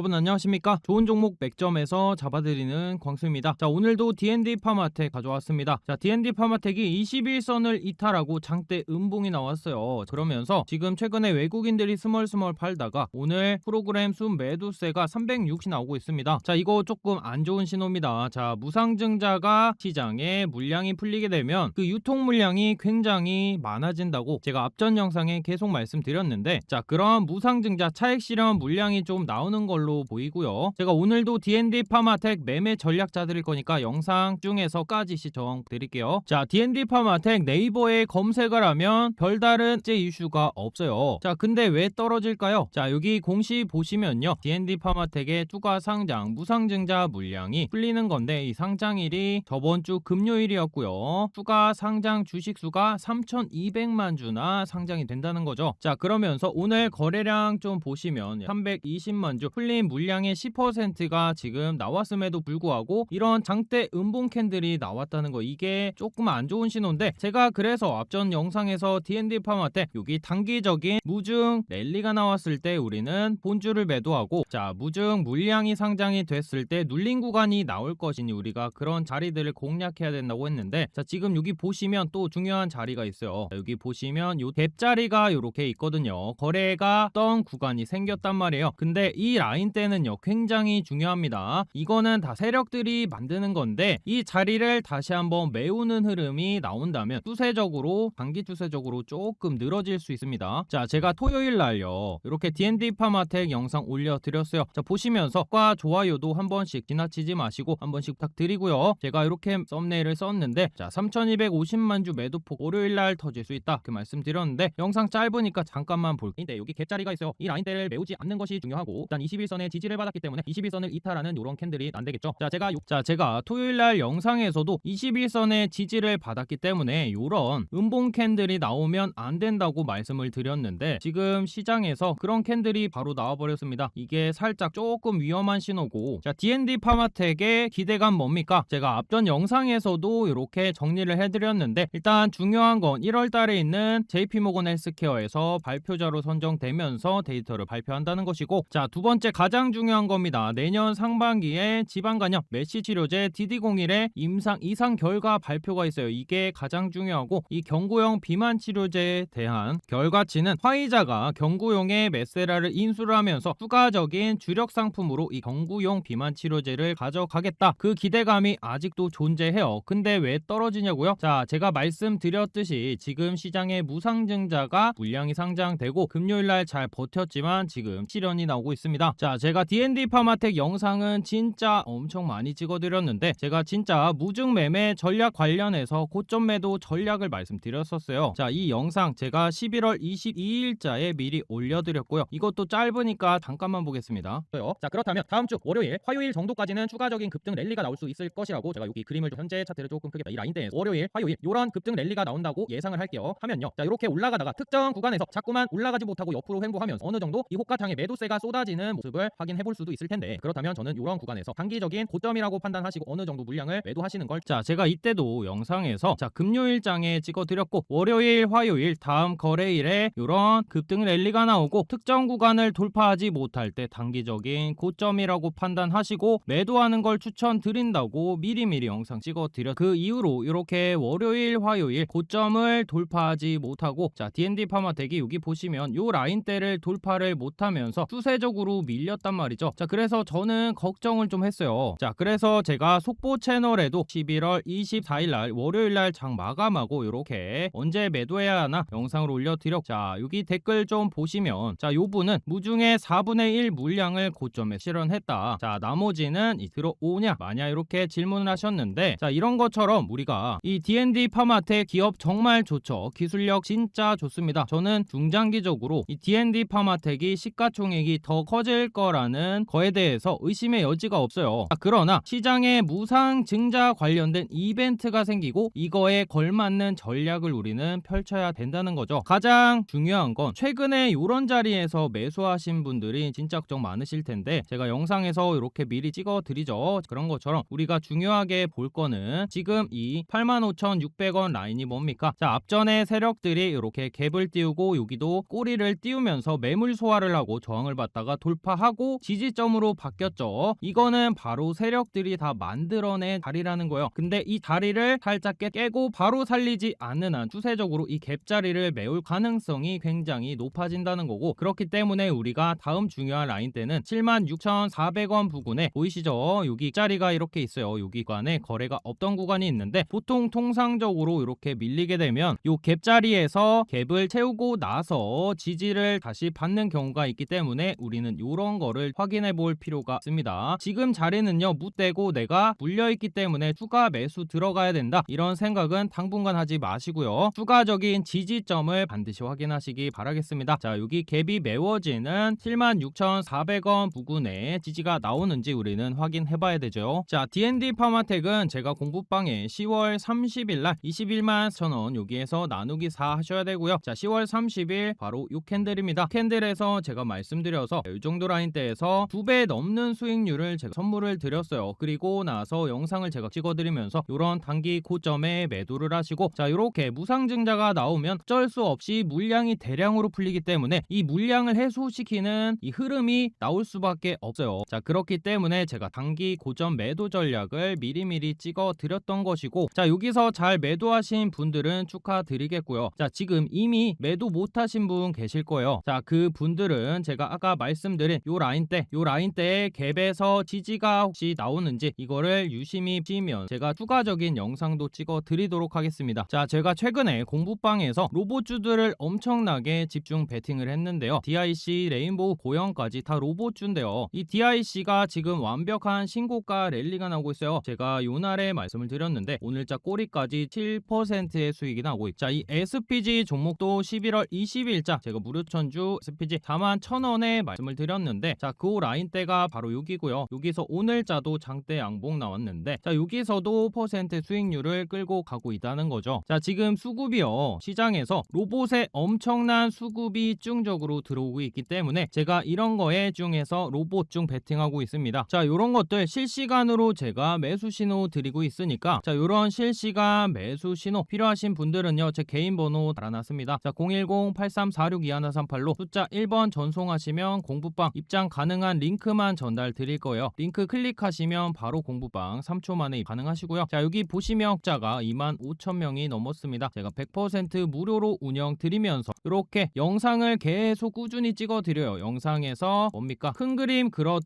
여러분 안녕하십니까? 좋은 종목 100점에서 잡아드리는 광수입니다. 자, 오늘도 D&D 파마텍 가져왔습니다. 자, D&D 파마텍이 21선을 이탈하고 장대 음봉이 나왔어요. 그러면서 지금 최근에 외국인들이 스멀스멀 팔다가 오늘 프로그램 순 매도세가 360 나오고 있습니다. 자, 이거 조금 안 좋은 신호입니다. 자, 무상증자가 시장에 물량이 풀리게 되면 그 유통 물량이 굉장히 많아진다고 제가 앞전 영상에 계속 말씀드렸는데 자, 그런 무상증자 차익 실현 물량이 좀 나오는 걸로 보이고요. 제가 오늘도 D&D 파마텍 매매 전략 짜드릴 거니까 영상 중에서까지 시청 드릴게요. 자, D&D 파마텍 네이버에 검색을 하면 별다른 제 이슈가 없어요. 자, 근데 왜 떨어질까요? 자, 여기 공시 보시면요. D&D 파마텍의 추가 상장 무상증자 물량이 풀리는 건데 이 상장일이 저번 주 금요일이었고요. 추가 상장 주식 수가 3,200만 주나 상장이 된다는 거죠. 자, 그러면서 오늘 거래량 좀 보시면 320만 주 풀린 물량의 10%가 지금 나왔음에도 불구하고 이런 장대 음봉 캔들이 나왔다는 거 이게 조금 안 좋은 신호인데 제가 그래서 앞전 영상에서 D&D 파마 때 여기 단기적인 무증 랠리가 나왔을 때 우리는 본주를 매도하고 자 무증 물량이 상장이 됐을 때 눌린 구간이 나올 것이니 우리가 그런 자리들을 공략해야 된다고 했는데 자 지금 여기 보시면 또 중요한 자리가 있어요. 자, 여기 보시면 요 갭자리가 이렇게 있거든요. 거래가 던 구간이 생겼단 말이에요. 근데 이 라인 때는요 굉장히 중요합니다. 이거는 다 세력들이 만드는 건데 이 자리를 다시 한번 메우는 흐름이 나온다면 추세적으로 단기 추세적으로 조금 늘어질 수 있습니다. 자 제가 토요일 날요. 이렇게 D&D 파마텍 영상 올려드렸어요. 자 보시면서 과 좋아요도 한 번씩 지나치지 마시고 한 번씩 부탁드리고요. 제가 이렇게 썸네일을 썼는데 자 3250만 주 매도폭 월요일 날 터질 수 있다. 그 말씀드렸는데 영상 짧으니까 잠깐만 볼게요. 여기 갭자리가 있어요. 이 라인대를 메우지 않는 것이 중요하고 일단 21 선의 지지를 받았기 때문에 21선을 이탈하는 요런 캔들이 안 되겠죠. 자 제가 요- 자 제가 토요일 날 영상에서도 21선의 지지를 받았기 때문에 요런 음봉 캔들이 나오면 안 된다고 말씀을 드렸는데 지금 시장에서 그런 캔들이 바로 나와 버렸습니다. 이게 살짝 조금 위험한 신호고. 자 D&D 파마텍의 기대감 뭡니까? 제가 앞전 영상에서도 이렇게 정리를 해드렸는데 일단 중요한 건 1월 달에 있는 JP모건 헬스케어에서 발표자로 선정되면서 데이터를 발표한다는 것이고. 자 두 번째 가장 중요한 겁니다. 내년 상반기에 지방간염 메시 치료제 DD01의 임상 이상 결과 발표가 있어요. 이게 가장 중요하고 이 경구용 비만 치료제에 대한 결과치는 화이자가 경구용의 메세라를 인수를 하면서 추가적인 주력 상품으로 이 경구용 비만 치료제를 가져가겠다. 그 기대감이 아직도 존재해요. 근데 왜 떨어지냐고요? 자, 제가 말씀드렸듯이 지금 시장에 무상증자가 물량이 상장되고 금요일 날 잘 버텼지만 지금 실현이 나오고 있습니다. 자, 제가 D&D 파마텍 영상은 진짜 엄청 많이 찍어드렸는데 제가 진짜 무증 매매 전략 관련해서 고점 매도 전략을 말씀드렸었어요. 자, 이 영상 제가 11월 22일자에 미리 올려드렸고요. 이것도 짧으니까 잠깐만 보겠습니다. 자, 그렇다면 다음 주 월요일, 화요일 정도까지는 추가적인 급등 랠리가 나올 수 있을 것이라고 제가 여기 그림을 좀 현재 차트를 조금 크게 이 라인대에서 월요일, 화요일 이런 급등 랠리가 나온다고 예상을 할게요. 하면요. 자, 이렇게 올라가다가 특정 구간에서 자꾸만 올라가지 못하고 옆으로 횡보하면서 어느 정도 이 호가창의 매도세가 쏟아지는 모습을 확인해 볼 수도 있을 텐데 그렇다면 저는 이런 구간에서 단기적인 고점이라고 판단하시고 어느 정도 물량을 매도하시는 걸 자, 제가 이때도 영상에서 자, 금요일장에 찍어 드렸고 월요일, 화요일 다음 거래일에 이런 급등 랠리가 나오고 특정 구간을 돌파하지 못할 때 단기적인 고점이라고 판단하시고 매도하는 걸 추천드린다고 미리미리 영상 찍어 드렸 그 이후로 이렇게 월요일, 화요일 고점을 돌파하지 못하고 자, D&D 파마텍이 여기 보시면 요 라인대를 돌파를 못하면서 추세적으로 밀 렸단 말이죠. 자, 그래서 저는 걱정을 좀 했어요. 자, 그래서 제가 속보 채널에도 11월 24일 날 월요일 날 장 마감하고 이렇게 언제 매도해야 하나 영상을 올려드렸. 자, 여기 댓글 좀 보시면 자, 요 분은 무중에 4분의 1 물량을 고점에 실현했다. 자, 나머지는 이 들어오냐 마냐 이렇게 질문을 하셨는데 자, 이런 것처럼 우리가 이 D&D 파마텍 기업 정말 좋죠. 기술력 진짜 좋습니다. 저는 중장기적으로 이 D&D 파마텍이 시가총액이 더 커질 거라는 거에 대해서 의심의 여지가 없어요. 자, 그러나 시장에 무상 증자 관련된 이벤트가 생기고 이거에 걸맞는 전략을 우리는 펼쳐야 된다는 거죠. 가장 중요한 건 최근에 이런 자리에서 매수하신 분들이 진짜 걱정 많으실 텐데 제가 영상에서 이렇게 미리 찍어 드리죠. 그런 것처럼 우리가 중요하게 볼 거는 지금 이 85,600원 라인이 뭡니까? 자, 앞전에 세력들이 이렇게 갭을 띄우고 여기도 꼬리를 띄우면서 매물 소화를 하고 저항을 받다가 돌파하고 하고 지지점으로 바뀌었죠. 이거는 바로 세력들이 다 만들어낸 자리라는 거예요. 근데 이 자리를 살짝 깨- 깨고 바로 살리지 않는 한 추세적으로 이 갭자리를 메울 가능성이 굉장히 높아진다는 거고 그렇기 때문에 우리가 다음 중요한 라인 때는 76,400원 부근에 보이시죠? 여기 자리가 이렇게 있어요. 여기 구간에 거래가 없던 구간이 있는데 보통 통상적으로 이렇게 밀리게 되면 요 갭자리에서 갭을 채우고 나서 지지를 다시 받는 경우가 있기 때문에 우리는 이런 거를 확인해 볼 필요가 있습니다. 지금 자리는요 무대고 내가 물려 있기 때문에 추가 매수 들어가야 된다 이런 생각은 당분간 하지 마시고요. 추가적인 지지점을 반드시 확인하시기 바라겠습니다. 자 여기 갭이 메워지는 76,400원 부근에 지지가 나오는지 우리는 확인해 봐야 되죠. 자 D&D 파마텍은 제가 공부방에 10월 30일 날 21만 1,000원 여기에서 나누기 4 하셔야 되고요. 자 10월 30일 바로 요 캔들입니다. 캔들에서 제가 말씀드려서 이 정도 라인 대에서 두 배 넘는 수익률을 제가 선물을 드렸어요. 그리고 나서 영상을 제가 찍어드리면서 이런 단기 고점에 매도를 하시고 자 이렇게 무상증자가 나오면 어쩔 수 없이 물량이 대량으로 풀리기 때문에 이 물량을 해소시키는 이 흐름이 나올 수밖에 없어요. 자 그렇기 때문에 제가 단기 고점 매도 전략을 미리미리 찍어 드렸던 것이고 자 여기서 잘 매도하신 분들은 축하드리겠고요. 자 지금 이미 매도 못하신 분 계실 거예요. 자 그 분들은 제가 아까 말씀드린 요 라인 때 요 라인 때에 갭에서 지지가 혹시 나오는지 이거를 유심히 보시면 제가 추가적인 영상도 찍어 드리도록 하겠습니다. 자 제가 최근에 공부방에서 로봇주들을 엄청나게 집중 베팅을 했는데요. DIC 레인보우 고형까지 다 로봇주인데요. 이 DIC가 지금 완벽한 신고가 랠리가 나오고 있어요. 제가 요날에 말씀을 드렸는데 오늘자 꼬리까지 7%의 수익이 나오고 있죠. 자, 이 SPG 종목도 11월 20일자 제가 무료천주 SPG 4만 1,000원에 말씀을 드렸는데 자, 그 라인대가 바로 여기고요. 여기서 오늘자도 장대 양봉 나왔는데 자, 여기서도 퍼센트 수익률을 끌고 가고 있다는 거죠. 자, 지금 수급이요. 시장에서 로봇의 엄청난 수급이 집중적으로 들어오고 있기 때문에 제가 이런 거에 중에서 로봇 중 베팅하고 있습니다. 자, 요런 것들 실시간으로 제가 매수 신호 드리고 있으니까 자, 요런 실시간 매수 신호 필요하신 분들은요. 제 개인 번호 달아놨습니다. 자, 010-8346-2138로 숫자 1번 전송하시면 공부방 입장 가능한 링크만 전달 드릴 거예요. 링크 클릭하시면 바로 공부방 3초 만에 입 가능하시고요. 자, 여기 보시면 자가 2만 5천 명이 넘었습니다. 제가 100% 무료로 운영 드리면서 이렇게 영상을 계속 꾸준히 찍어 드려요. 영상에서 뭡니까? 큰 그림 그려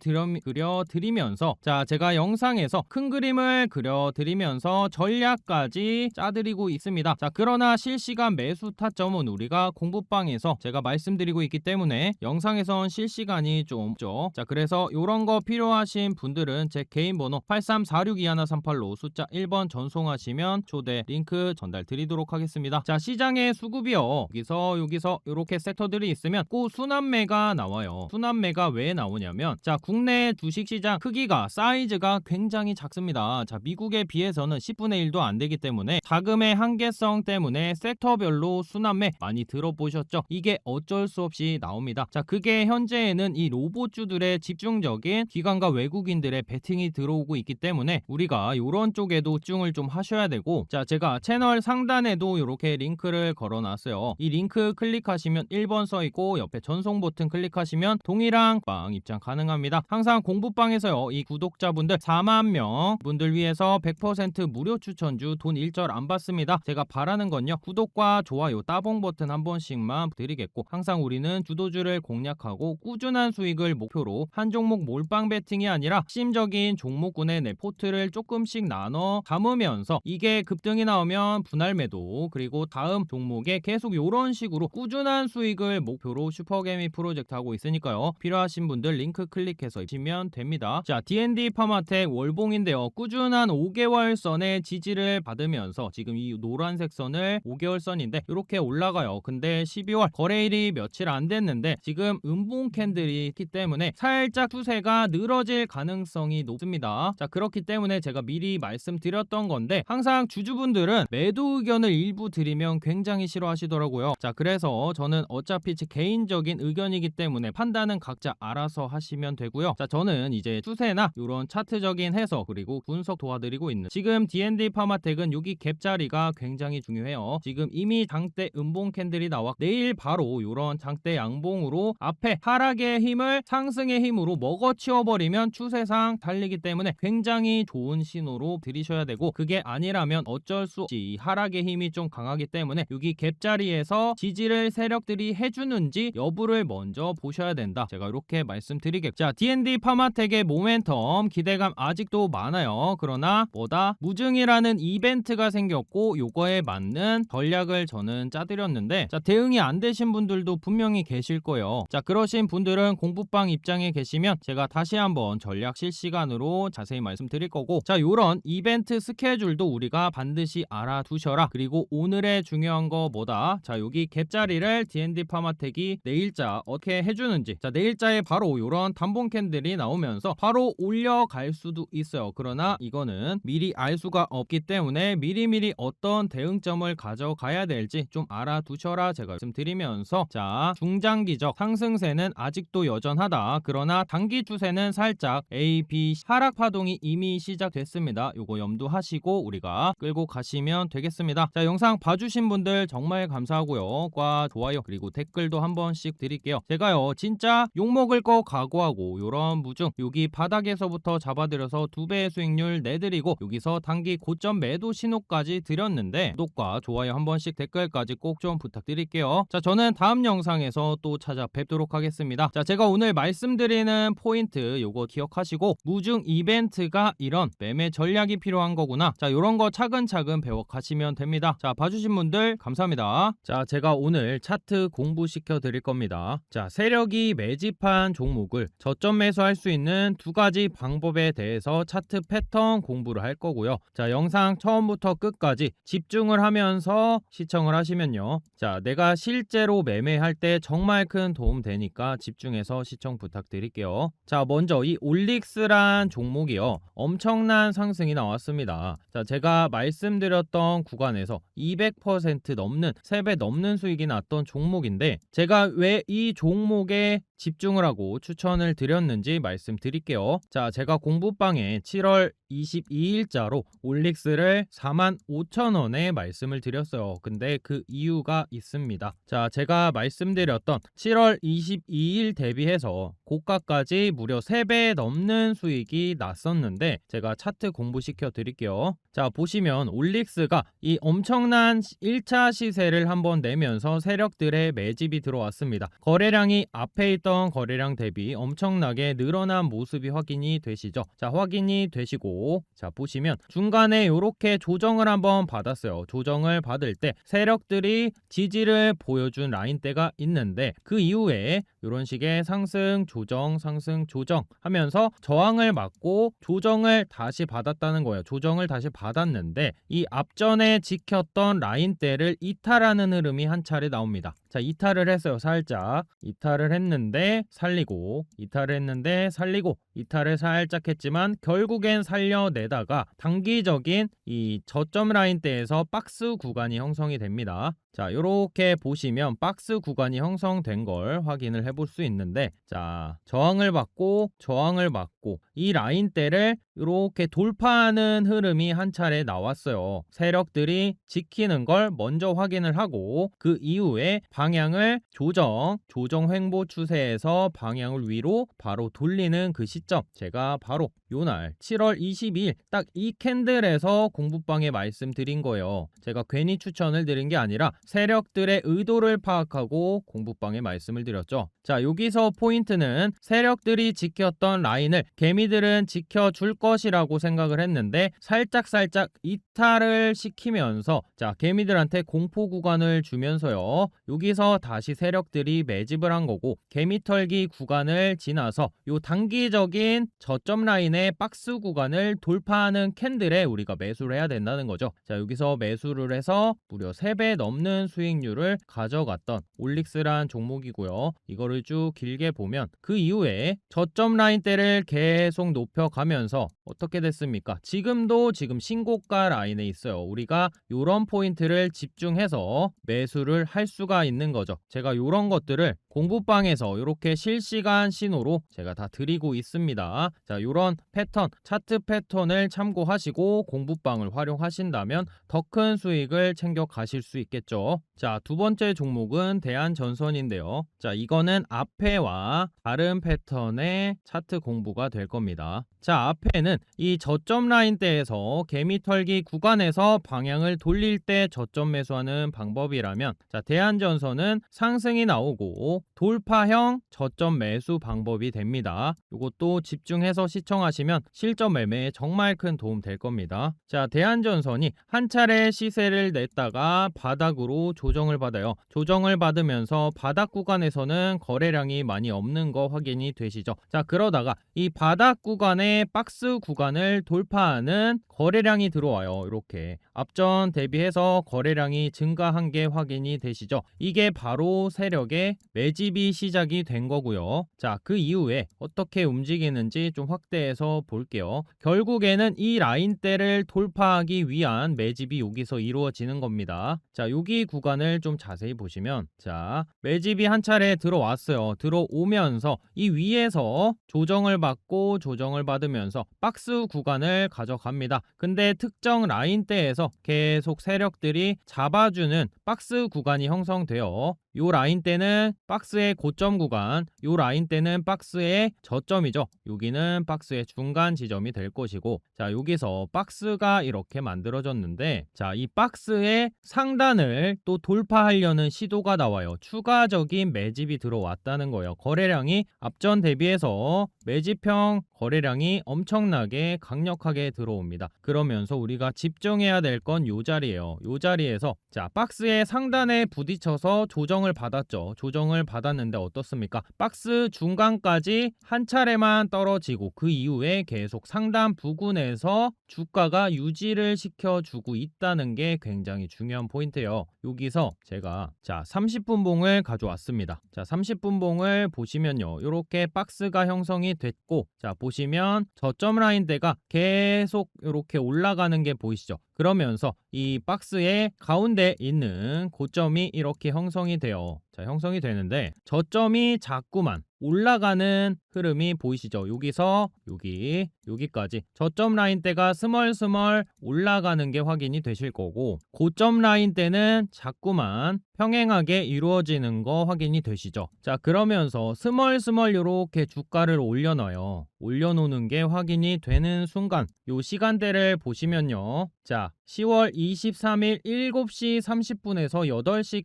그려 드리면서 자, 제가 영상에서 큰 그림을 그려 드리면서 전략까지 짜드리고 있습니다. 자, 그러나 실시간 매수 타점은 우리가 공부방에서 제가 말씀드리고 있기 때문에 영상에선 실시간이 좀 없죠. 자, 그래서 이런 거 필요하신 분들은 제 개인 번호 83462138로 숫자 1번 전송하시면 초대 링크 전달 드리도록 하겠습니다. 자, 시장의 수급이요. 여기서 여기서 이렇게 섹터들이 있으면 꼭 순환매가 나와요. 순환매가 왜 나오냐면 자, 국내 주식 시장 크기가 사이즈가 굉장히 작습니다. 자, 미국에 비해서는 10분의 1도 안 되기 때문에 자금의 한계성 때문에 섹터별로 순환매 많이 들어보셨죠? 이게 어쩔 수 없이 나옵니다. 자, 그게 현재에는 이 로 봇주들의 집중적인 기관과 외국인들의 베팅이 들어오고 있기 때문에 우리가 이런 쪽에도 집중을 좀 하셔야 되고 자, 제가 채널 상단에도 이렇게 링크를 걸어 놨어요. 이 링크 클릭하시면 1번 써 있고 옆에 전송 버튼 클릭하시면 동일한 빵 입장 가능합니다. 항상 공부방에서요. 이 구독자분들 4만 명 분들 위해서 100% 무료 추천주 돈 일절 안 받습니다. 제가 바라는 건요. 구독과 좋아요 따봉 버튼 한 번씩만 드리겠고 항상 우리는 주도주를 공략하고 꾸준한 수익 을 목표로 한 종목 몰빵 베팅이 아니라 심적인 종목군의 내 포트를 조금씩 나눠 담으면서 이게 급등이 나오면 분할 매도 그리고 다음 종목에 계속 이런 식으로 꾸준한 수익을 목표로 슈퍼개미 프로젝트 하고 있으니까요. 필요하신 분들 링크 클릭해서 입시면 됩니다. 자, D&D 파마텍 월봉인데요. 꾸준한 5개월 선의 지지를 받으면서 지금 이 노란색 선을 5개월 선인데 이렇게 올라가요. 근데 12월 거래일이 며칠 안 됐는데 지금 음봉 캔들이 있기 때문에 살짝 추세가 늘어질 가능성이 높습니다. 자, 그렇기 때문에 제가 미리 말씀드렸던 건데 항상 주주분들은 매도 의견을 일부 드리면 굉장히 싫어하시더라고요. 자, 그래서 저는 어차피 제 개인적인 의견이기 때문에 판단은 각자 알아서 하시면 되고요. 자, 저는 이제 추세나 이런 차트적인 해석 그리고 분석 도와드리고 있는 지금 D&D 파마텍은 여기 갭 자리가 굉장히 중요해요. 지금 이미 장대 음봉 캔들이 나와 내일 바로 이런 장대 양봉으로 앞에 하락의 힘을 흐름을 상승의 힘으로 먹어치워버리면 추세상 달리기 때문에 굉장히 좋은 신호로 들이셔야 되고 그게 아니라면 어쩔 수 없이 이 하락의 힘이 좀 강하기 때문에 여기 갭자리에서 지지를 세력들이 해주는지 여부를 먼저 보셔야 된다. 제가 이렇게 말씀드리겠죠. 자, D&D 파마텍의 모멘텀 기대감 아직도 많아요. 그러나 뭐다 무증이라는 이벤트가 생겼고 요거에 맞는 전략을 저는 짜드렸는데 자 대응이 안 되신 분들도 분명히 계실 거예요. 자 그러신 분들은 공 부방 입장에 계시면 제가 다시 한번 전략 실시간으로 자세히 말씀드릴 거고 자 요런 이벤트 스케줄도 우리가 반드시 알아두셔라. 그리고 오늘의 중요한 거 뭐다? 자 여기 갭자리를 D&D 파마텍이 내일자 어떻게 해주는지 자 내일자에 바로 요런 단봉 캔들이 나오면서 바로 올려갈 수도 있어요. 그러나 이거는 미리 알 수가 없기 때문에 미리미리 어떤 대응점을 가져가야 될지 좀 알아두셔라 제가 말씀드리면서 자 중장기적 상승세는 아직도 여전 하다. 그러나 단기 추세는 살짝 A, B 하락 파동이 이미 시작됐습니다. 요거 염두하시고 우리가 끌고 가시면 되겠습니다. 자 영상 봐주신 분들 정말 감사하고요. 과 좋아요 그리고 댓글도 한 번씩 드릴게요. 제가요 진짜 욕먹을 거 각오하고 요런 무중 여기 바닥에서부터 잡아들여서 두 배의 수익률 내드리고 여기서 단기 고점 매도 신호까지 드렸는데 구독과 좋아요 한 번씩 댓글까지 꼭 좀 부탁드릴게요. 자 저는 다음 영상에서 또 찾아뵙도록 하겠습니다. 자 제가 오늘 말씀드리는 포인트 요거 기억하시고 무중 이벤트가 이런 매매 전략이 필요한 거구나. 자 요런 거 차근차근 배워가시면 됩니다. 자 봐주신 분들 감사합니다. 자 제가 오늘 차트 공부시켜 드릴 겁니다. 자 세력이 매집한 종목을 저점 매수할 수 있는 두 가지 방법에 대해서 차트 패턴 공부를 할 거고요. 자 영상 처음부터 끝까지 집중을 하면서 시청을 하시면요. 자 내가 실제로 매매할 때 정말 큰 도움 되니까 집중해서 시청 부탁드릴게요. 자 먼저 이 올릭스란 종목이요. 엄청난 상승이 나왔습니다. 자 제가 말씀드렸던 구간에서 200% 넘는 3배 넘는 수익이 났던 종목인데 제가 왜 이 종목에 집중을 하고 추천을 드렸는지 말씀드릴게요. 자, 제가 공부방에 7월 22일자로 올릭스를 45,000원에 말씀을 드렸어요. 근데 그 이유가 있습니다. 자, 제가 말씀드렸던 7월 22일 대비해서 고가까지 무려 3배 넘는 수익이 났었는데 제가 차트 공부시켜 드릴게요. 자, 보시면 올릭스가 이 엄청난 1차 시세를 한번 내면서 세력들의 매집이 들어왔습니다. 거래량이 앞에 있던 거래량 대비 엄청나게 늘어난 모습이 확인이 되시죠? 자, 확인이 되시고 자, 보시면 중간에 이렇게 조정을 한번 받았어요. 조정을 받을 때 세력들이 지지를 보여준 라인대가 있는데 그 이후에 이런 식의 상승, 조정, 상승, 조정 하면서 저항을 맞고 조정을 다시 받았다는 거예요. 조정을 다시 받았는데 이 앞전에 지켰던 라인대를 이탈하는 흐름이 한 차례 나옵니다. 자, 이탈을 했어요. 살짝. 이탈을 했는데 살리고, 이탈을 했는데 살리고, 이탈을 살짝 했지만 결국엔 살려내다가 단기적인 이 저점 라인대에서 박스 구간이 형성이 됩니다. 자, 이렇게 보시면 박스 구간이 형성된 걸 확인을 해볼 수 있는데, 자, 저항을 받고, 저항을 받고, 이 라인대를 이렇게 돌파하는 흐름이 한 차례 나왔어요. 세력들이 지키는 걸 먼저 확인을 하고, 그 이후에 방향을 조정, 조정 횡보 추세에서 방향을 위로 바로 돌리는 그 시점. 제가 바로 요날 7월 22일 딱 이 캔들에서 공부방에 말씀드린 거예요. 제가 괜히 추천을 드린 게 아니라 세력들의 의도를 파악하고 공부방에 말씀을 드렸죠. 자, 여기서 포인트는 세력들이 지켰던 라인을 개미들은 지켜줄 것이라고 생각을 했는데 살짝살짝 이탈을 시키면서 자, 개미들한테 공포 구간을 주면서요. 여기서 다시 세력들이 매집을 한 거고 개미털기 구간을 지나서 요 단기적인 저점 라인의 박스 구간을 돌파하는 캔들에 우리가 매수를 해야 된다는 거죠. 자, 여기서 매수를 해서 무려 3배 넘는 수익률을 가져갔던 올릭스란 종목이고요. 이거를 쭉 길게 보면 그 이후에 저점 라인대를 계속 높여가면서 어떻게 됐습니까? 지금도 지금 신고가 라인에 있어요. 우리가 요런 포인트를 집중해서 매수를 할 수가 있는 거죠. 제가 요런 것들을 공부방에서 이렇게 실시간 신호로 제가 다 드리고 있습니다. 자, 요런 패턴, 차트 패턴을 참고하시고 공부방을 활용하신다면 더 큰 수익을 챙겨 가실 수 있겠죠. 자, 두 번째 종목은 대한전선인데요. 자, 이거는 앞에와 다른 패턴의 차트 공부가 될 겁니다. 자, 앞에는 이 저점 라인대에서 개미 털기 구간에서 방향을 돌릴 때 저점 매수하는 방법이라면 자, 대한전선은 상승이 나오고 돌파형 저점 매수 방법이 됩니다. 이것도 집중해서 시청하시면 실전 매매에 정말 큰 도움 될 겁니다. 자, 대한전선이 한 차례 시세를 냈다가 바닥으로 조정을 받아요. 조정을 받으면서 바닥 구간에서는 거래량이 많이 없는 거 확인이 되시죠. 자, 그러다가 이 바닥 구간의 박스 구간을 돌파하는 거래량이 들어와요. 이렇게 앞전 대비해서 거래량이 증가한 게 확인이 되시죠. 이게 바로 세력의 매집이 시작이 된 거고요. 자, 그 이후에 어떻게 움직이는지 좀 확대해서 볼게요. 결국에는 이 라인대를 돌파하기 위한 매집이 여기서 이루어지는 겁니다. 자, 여기 구간을 좀 자세히 보시면 자, 매집이 한 차례 들어왔어요. 들어오면서 이 위에서 조정을 받고 조정을 받으면서 박스 구간을 가져갑니다. 근데 특정 라인대에서 계속 세력들이 잡아주는 박스 구간이 형성되어 요 라인대는 박스의 고점 구간, 요 라인대는 박스의 저점이죠. 여기는 박스의 중간 지점이 될 것이고, 자, 여기서 박스가 이렇게 만들어졌는데, 자, 이 박스의 상단을 또 돌파하려는 시도가 나와요. 추가적인 매집이 들어왔다는 거예요. 거래량이 앞전 대비해서 매집형 거래량이 엄청나게 강력하게 들어옵니다. 그러면서 우리가 집중해야 될 건 요 자리예요. 요 자리에서 자, 박스의 상단에 부딪혀서 조정 을 받았죠. 조정을 받았는데 어떻습니까? 박스 중간까지 한 차례만 떨어지고 그 이후에 계속 상단 부근에서 주가가 유지를 시켜주고 있다는 게 굉장히 중요한 포인트예요. 여기서 제가 자 30분 봉을 가져왔습니다. 자 30분 봉을 보시면요. 이렇게 박스가 형성이 됐고 자 보시면 저점 라인대가 계속 이렇게 올라가는 게 보이시죠? 그러면서 이 박스의 가운데 있는 고점이 이렇게 형성이 돼요. 자, 형성이 되는데 저점이 자꾸만 올라가는 흐름이 보이시죠? 여기서 여기 여기까지 저점 라인대가 스멀스멀 올라가는 게 확인이 되실 거고 고점 라인대는 자꾸만 평행하게 이루어지는 거 확인이 되시죠? 자 그러면서 스멀스멀 이렇게 주가를 올려놔요. 올려놓는 게 확인이 되는 순간 요 시간대를 보시면요. 자 10월 23일 7시 30분에서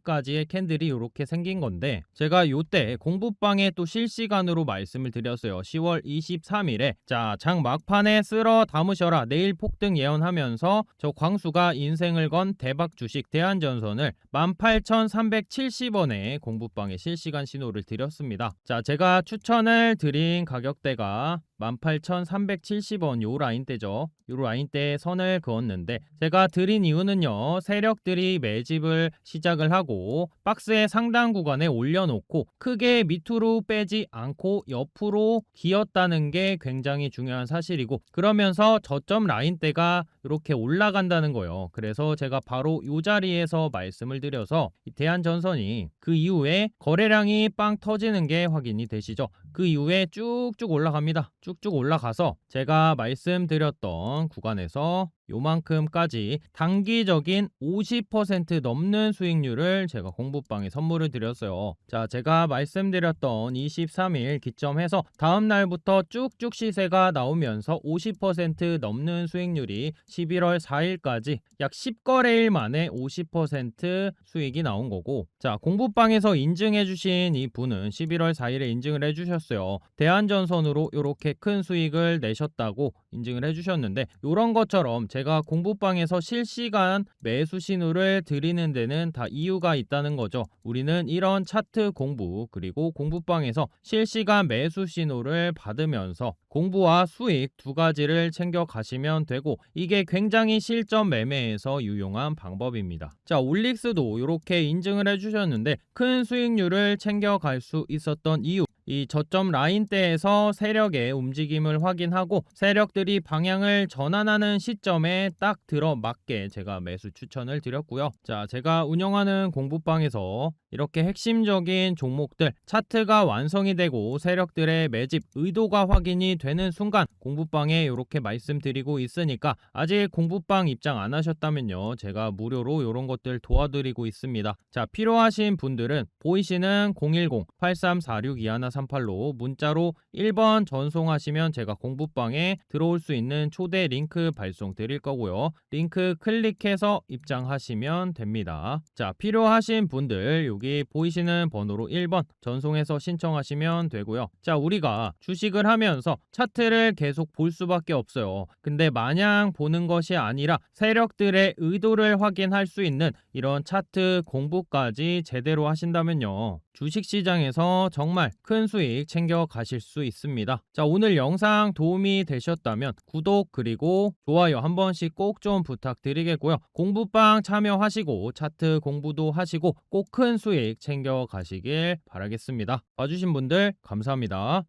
8시까지의 캔들이 이렇게 생긴 건데 제가 요때 공부방에 또 실시간으로 말씀을 드렸어요. 10월 23일에 자 장 막판에 쓸어 담으셔라 내일 폭등 예언하면서 저 광수가 인생을 건 대박 주식 대한전선을 18,370원에 공부방에 실시간 신호를 드렸습니다. 자 제가 추천을 드린 가격대가 18,370원 요 라인대죠. 요 라인대에 선을 그었는데 제가 드린 이유는요. 세력들이 매집을 시작을 하고 박스의 상단 구간에 올려놓고 크게 밑으로 빼지 않고 옆으로 기었다는 게 굉장히 중요한 사실이고 그러면서 저점 라인대가 이렇게 올라간다는 거예요. 그래서 제가 바로 요 자리에서 말씀을 드려서 대한전선이 그 이후에 거래량이 빵 터지는 게 확인이 되시죠. 그 이후에 쭉쭉 올라갑니다. 쭉쭉 올라가서 제가 말씀드렸던 구간에서 요만큼까지 단기적인 50% 넘는 수익률을 제가 공부방에 선물을 드렸어요. 자, 제가 말씀드렸던 23일 기점해서 다음 날부터 쭉쭉 시세가 나오면서 50% 넘는 수익률이 11월 4일까지 약 10거래일 만에 50% 수익이 나온 거고 자, 공부방에서 인증해 주신 이 분은 11월 4일에 인증을 해 주셨어요. 대한전선으로 이렇게 큰 수익을 내셨다고 인증을 해 주셨는데 이런 것처럼 제가 공부방에서 실시간 매수 신호를 드리는 데는 다 이유가 있다는 거죠. 우리는 이런 차트 공부 그리고 공부방에서 실시간 매수 신호를 받으면서 공부와 수익 두 가지를 챙겨 가시면 되고 이게 굉장히 실전 매매에서 유용한 방법입니다. 자, 올릭스도 이렇게 인증을 해 주셨는데 큰 수익률을 챙겨 갈 수 있었던 이유 이 저점 라인대에서 세력의 움직임을 확인하고 세력들이 방향을 전환하는 시점에 딱 들어맞게 제가 매수 추천을 드렸고요. 자, 제가 운영하는 공부방에서 이렇게 핵심적인 종목들 차트가 완성이 되고 세력들의 매집 의도가 확인이 되는 순간 공부방에 이렇게 말씀드리고 있으니까 아직 공부방 입장 안 하셨다면요. 제가 무료로 이런 것들 도와드리고 있습니다. 자, 필요하신 분들은 보이시는 010-8346-2138로 문자로 1번 전송하시면 제가 공부방에 들어올 수 있는 초대 링크 발송 드릴 거고요. 링크 클릭해서 입장하시면 됩니다. 자, 필요하신 분들 여기 보이시는 번호로 1번 전송해서 신청하시면 되고요. 자, 우리가 주식을 하면서 차트를 계속 볼 수밖에 없어요. 근데 마냥 보는 것이 아니라 세력들의 의도를 확인할 수 있는 이런 차트 공부까지 제대로 하신다면요. 주식 시장에서 정말 큰 수익 챙겨 가실 수 있습니다. 자, 오늘 영상 도움이 되셨다면 구독 그리고 좋아요 한 번씩 꼭 좀 부탁드리겠고요. 공부방 참여하시고 차트 공부도 하시고 꼭 큰 수익 챙겨 가시길 바라겠습니다. 봐주신 분들 감사합니다.